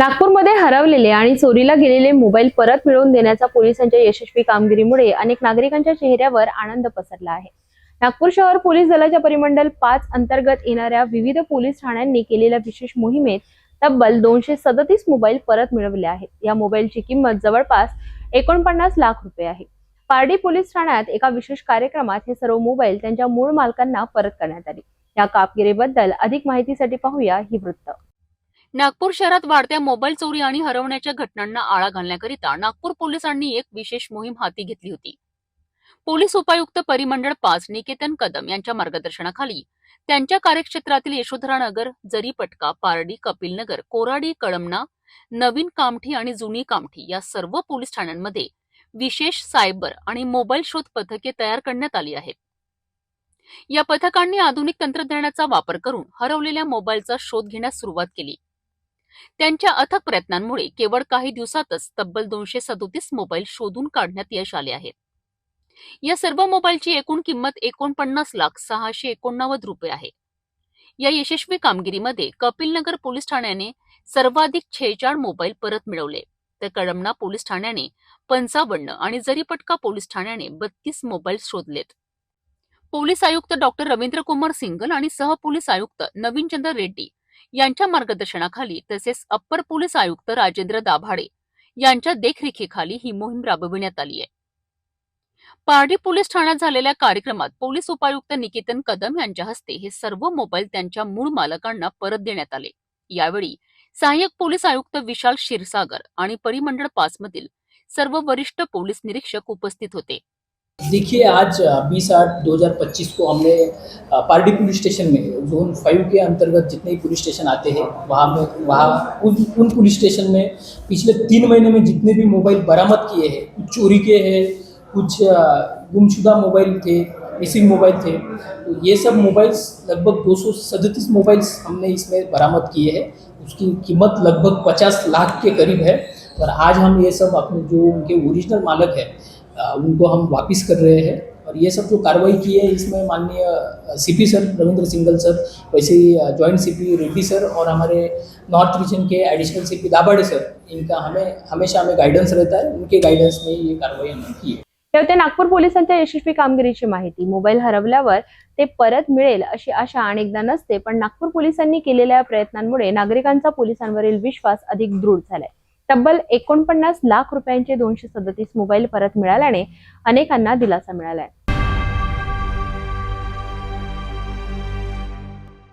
नागपूरमध्ये हरवलेले आणि चोरीला गेलेले मोबाईल परत मिळवून देण्याच्या पोलिसांच्या यशस्वी कामगिरीमुळे अनेक नागरिकांच्या चेहऱ्यावर आनंद पसरला आहे. नागपूर शहर पोलीस दलाच्या परिमंडल पाच अंतर्गत येणाऱ्या विविध पोलीस ठाण्यांनी केलेल्या विशेष मोहिमेत तब्बल दोनशे सदतीस मोबाईल परत मिळवले आहेत. या मोबाईलची किंमत जवळपास एकोणपन्नास लाख रुपये आहे. पारडी पोलीस ठाण्यात एका विशेष कार्यक्रमात हे सर्व मोबाईल त्यांच्या मूळ मालकांना परत करण्यात आले. या कामगिरीबद्दल अधिक माहितीसाठी पाहूया ही वृत्त. नागपूर शहरात वाढत्या मोबाईल चोरी आणि हरवण्याच्या घटनांना आळा घालण्याकरिता नागपूर पोलिसांनी एक विशेष मोहीम हाती घेतली होती. पोलीस उपायुक्त परिमंडळ पाच निकेतन कदम यांच्या मार्गदर्शनाखाली त्यांच्या कार्यक्षेत्रातील यशोधरा नगर जरीपटका पारडी कपिलनगर कोराडी कळमना नवीन कामठी आणि जुनी कामठी या सर्व पोलीस ठाण्यांमध्ये विशेष सायबर आणि मोबाईल शोध पथके तयार करण्यात आली आहेत. या पथकांनी आधुनिक तंत्रज्ञानाचा वापर करून हरवलेल्या मोबाईलचा शोध घेण्यास सुरुवात केली. त्यांच्या अथक प्रयत्नांमुळे केवळ काही दिवसातच तब्बल दोनशे सदोतीस मोबाईल शोधून काढण्यात यश आले आहे. या सर्व मोबाईलची एकूण किंमत एकोणपन्नास लाख सहाशे एकोणनव्वद रुपये आहे. या यशस्वी कामगिरीमध्ये कपिलनगर पोलीस ठाण्याने सर्वाधिक छेचाळ मोबाईल परत मिळवले. तर कळमना पोलीस ठाण्याने पंचावन्न आणि जरीपटका पोलीस ठाण्याने बत्तीस मोबाईल शोधलेत. पोलीस आयुक्त डॉक्टर रवींद्र कुमार सिंगल आणि सहपोलीस आयुक्त नवीन चंद्र रेड्डी यांच्या मार्गदर्शनाखाली तसेच अप्पर पोलीस आयुक्त राजेंद्र दाभाडे यांच्या देखरेखीखाली ही मोहीम राबविण्यात आली आहे. पारडी पोलीस ठाण्यात झालेल्या कार्यक्रमात पोलीस उपायुक्त निकेतन कदम यांच्या हस्ते हे सर्व मोबाईल त्यांच्या मूळ मालकांना परत देण्यात आले. यावेळी सहाय्यक पोलीस आयुक्त विशाल क्षीरसागर आणि परिमंडळ पाच मधील सर्व वरिष्ठ पोलीस निरीक्षक उपस्थित होते. देखिए, आज बीस आठ 2025 को हमने पारडी पुलिस स्टेशन में जोन फाइव के अंतर्गत जितने पुलिस स्टेशन आते हैं, वहाँ में, वहाँ उन उन पुलिस स्टेशन में पिछले तीन महीने में जितने भी मोबाइल बरामद किए हैं, कुछ चोरी के हैं, कुछ गुमशुदा मोबाइल थे, मिसिंग मोबाइल थे तो ये सब मोबाइल्स लगभग दो सौ सैंतीस मोबाइल्स हमने इसमें बरामद किए हैं। उसकी कीमत लगभग पचास लाख के करीब है और आज हम ये सब अपने जो उनके ओरिजिनल मालक है उनको हम वापस कर रहे हैं। और ये सब जो कार्रवाई की है इसमें माननीय CP sir Ravindra Singal sir वैसे ही जॉइंट सीपी रेड्डी सर और हमारे नॉर्थ रीजन के एडिशनल सीपी दाभाडे सर इनका हमें हमेशा हमें गाइडेंस रहता है। उनके गाइडेंस में ये कार्रवाई हमने की है। हे नागपूर पोलिसांच्या यशस्वी कामगिरीची माहिती मोबाईल हरवल्यावर ते परत मिळेल अशी आशा अनेकदा नसते पण नागपूर पोलिसांनी केलेल्या प्रयत्नांमुळे नागरिकांचा पोलिसांवरील विश्वास अधिक दृढ झालाय. तब्बल एकोणपन्नास लाख रुपयांचे दोनशे सदतीस मोबाईल परत मिळाल्याने अनेकांना दिलासा मिळालाय.